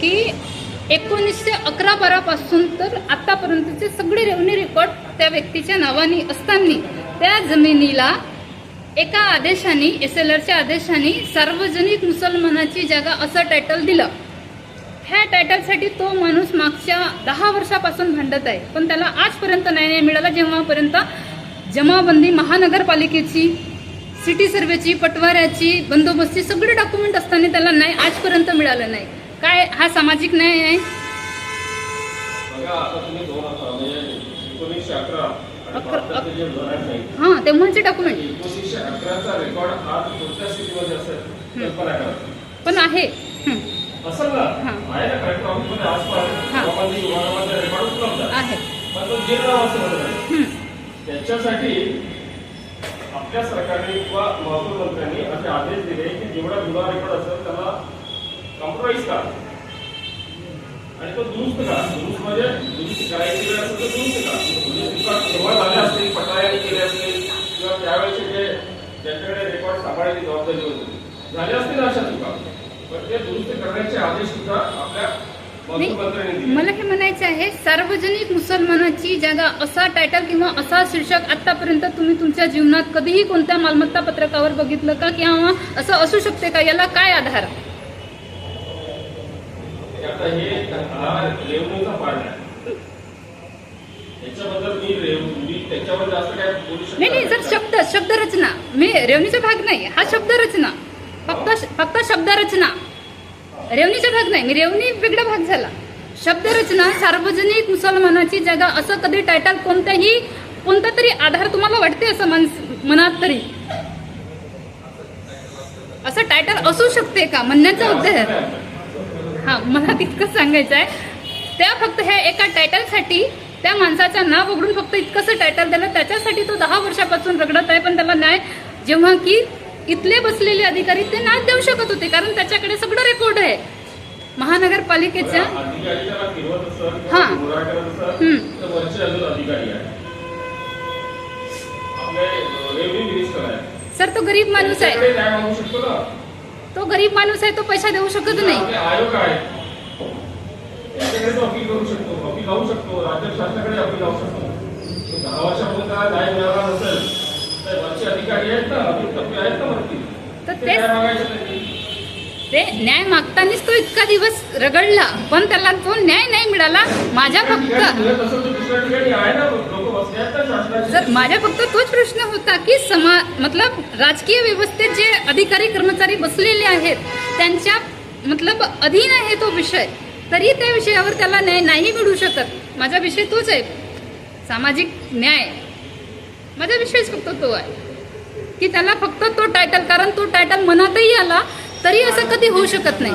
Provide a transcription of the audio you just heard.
की एकोणीसशे अकरा बारापासून तर आतापर्यंतचे सगळे रेव्हन्यू रेकॉर्ड त्या व्यक्तीच्या नावाने असताना त्या जमिनीला एका आदेशाने एस एल आरच्या आदेशाने सार्वजनिक मुसलमानाची जागा असं टायटल दिलं. ह्या टायटलसाठी तो माणूस मागच्या दहा वर्षापासून भांडत आहे. पण त्याला आजपर्यंत न्याय नाही मिळाला. जेव्हापर्यंत जमाबंदी महानगरपालिकेची सिटी सर्वेची पटवाऱ्याची बंदोबस्ती सगळे डॉक्युमेंट असताना त्याला न्याय आजपर्यंत मिळालं नाही. काय हा सामाजिक न्याय आहे? म्हणजे हां तेव्हाचे डॉक्युमेंट पण आहे. त्याच्यासाठी आपल्या सरकारने किंवा महसूल मंत्र्यांनी असे आदेश दिले की जेवढा जुना रेकॉर्ड असेल त्याला कॉम्प्रोमाइज करा. आणि तो दुरुस्त करा. दुरुस्त म्हणजे दुरुस्त करायची वेळ असेल तर दुरुस्त करा. केव्हा झाले असतील पटायाने केले असतील किंवा त्यावेळेचे जे ज्यांच्याकडे रेकॉर्ड सांभाळायची जबाबदारी होती झाले असतील अशा चुका. पण ते दुरुस्त करण्याचे आदेश सुद्धा आपल्या मला हे म्हणायचं आहे सार्वजनिक मुसलमानाची जागा असा टायटल किंवा असा शीर्षक आतापर्यंत तुम्ही तुमच्या जीवनात कधीही कोणत्या मालमत्ता पत्रकावर बघितलं का? किंवा असं असू शकते का? याला काय आधार? आता हे हा रेव्हन्यूचा पार्ट आहे. याच्याबद्दल मी रेव्ह- मी त्याच्यावर जास्त काय बोलू शकत नाही नाही सर शब्द शब्दरचना मी रेवणीचा भाग नाही. हा शब्दरचना फक्त फक्त शब्दरचना रेवणीचा भाग नाही. मी रेवणी वेगळा भाग झाला. शब्दरचना सार्वजनिक मुसलमानाची जागा असं कधी टायटल कोणत्याही कोणता तरी आधार तुम्हाला वाटते असं माणस मनात तरी? असं टायटल असू शकते का? म्हणण्याचा उद्देश हा मला तितकंच सांगायचं आहे. त्या फक्त ह्या एका टायटलसाठी त्या माणसाचं नाव उघडून फक्त इतकंसं टायटल दिलं. त्याच्यासाठी तो दहा वर्षापासून रगडत आहे पण त्याला न्याय जेव्हा की इथले बसलेले अधिकारी ते न्याय देऊ शकत होते कारण त्याच्याकडे सगळं रेकॉर्ड आहे. महानगरपालिकेच्या हां. सर तो गरीब माणूस आहे. तो गरीब माणूस आहे तो पैसा देऊ शकत नाही. आपले आयोग आहे त्याच्याकडे तो अपील करू शकतो. अपील लावू शकतो. राज्य शासनाकडे अपील लावू शकतो. तो दहा वर्षापर्यंत त्याला न्याय मिळाला नसेल तर वरचे अधिकारी आहेत ना अपील टप्पे आहेत ना वरती? तर ते मागायचं ते न्याय मागतानाच तो इतका दिवस रगडला पण त्याला तो न्याय नाही मिळाला माझ्या फक्त मिळत असेल तर दुसऱ्या ठिकाणी आहे ना सर माझ्या फक्त तोच प्रश्न होता की समा मतलब राजकीय व्यवस्थेत जे अधिकारी कर्मचारी बसलेले आहेत त्यांच्या मतलब अधीन आहे तो विषय तरी त्या विषयावर त्याला न्याय नाही मिळू शकत. माझा विषय तोच आहे. सामाजिक न्याय. माझा विषयच फक्त तो आहे. की त्याला फक्त तो टायटल कारण तो टायटल मनातही आला तरी असं कधी होऊ शकत नाही.